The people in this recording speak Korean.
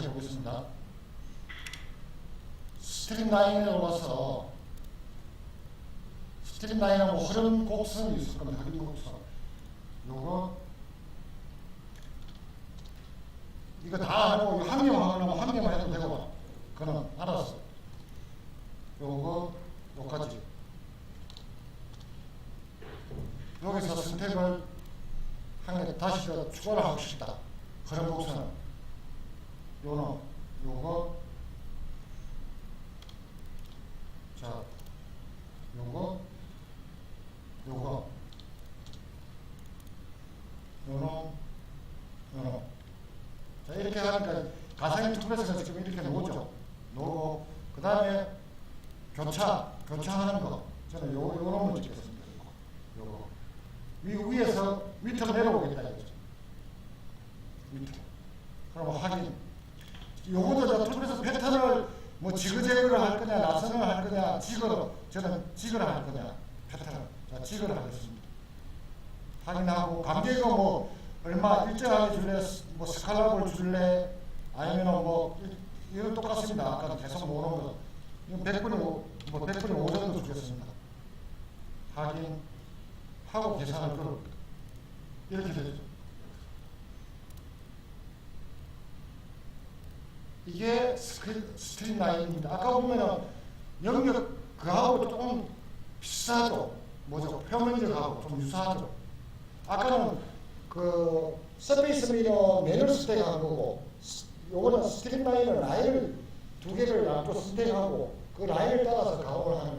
다시 해보겠습니다. 스트림 라인에 와서 스트림 라인하고 흐름 곡선이 있을 겁니다. 흐름 곡선. 요거 이거 다 하고 한 개만 하려면 한 개만 해도 되고 그는 알았어. 요거 요까지. 여기서 선택을 한 개 다시 더 추가를 하고 싶다. 흐름 곡선은 요는 요거. 자 요거 요거. 요놈 요놈. 자 이렇게 하니까 가상 투표에서 지금 이렇게 놓죠. 놓고 그 다음에 교차 교차하는 거. 저는 요 요 놈을 찍겠습니다. 요거 위 위에서 밑으로 내려오겠다 이거죠. 밑으로 그럼 확인 요거도 저 투표에서 패턴을 뭐 지그재그를 할 거냐 나선을 할 거냐 지그로 저는 지그를 할 거냐 패턴을 자 지그를 하겠습니다. 확인하고 관계가 뭐 얼마 일정하게 줄래 뭐 스칼라볼 줄래 아니면은 뭐 이- 이건 똑같습니다. 아까 계속 모으는 거. 이건 100분의 5, 뭐 100분의 5 정도 주겠습니다. 확인하고 계산을 그룹 이렇게 되죠 이게 스크린, 라인입니다. 아까 보면은 영역 그하고 조금 비슷하죠. 뭐죠? 표면적하고 좀 유사하죠. 아까는 그 서페이스 미러 매뉴얼 스택한 거고 스- 요거는 스트림 라인을 라인을 두 개를 양쪽 스택하고 그 라인을 따라서 가공을 하는.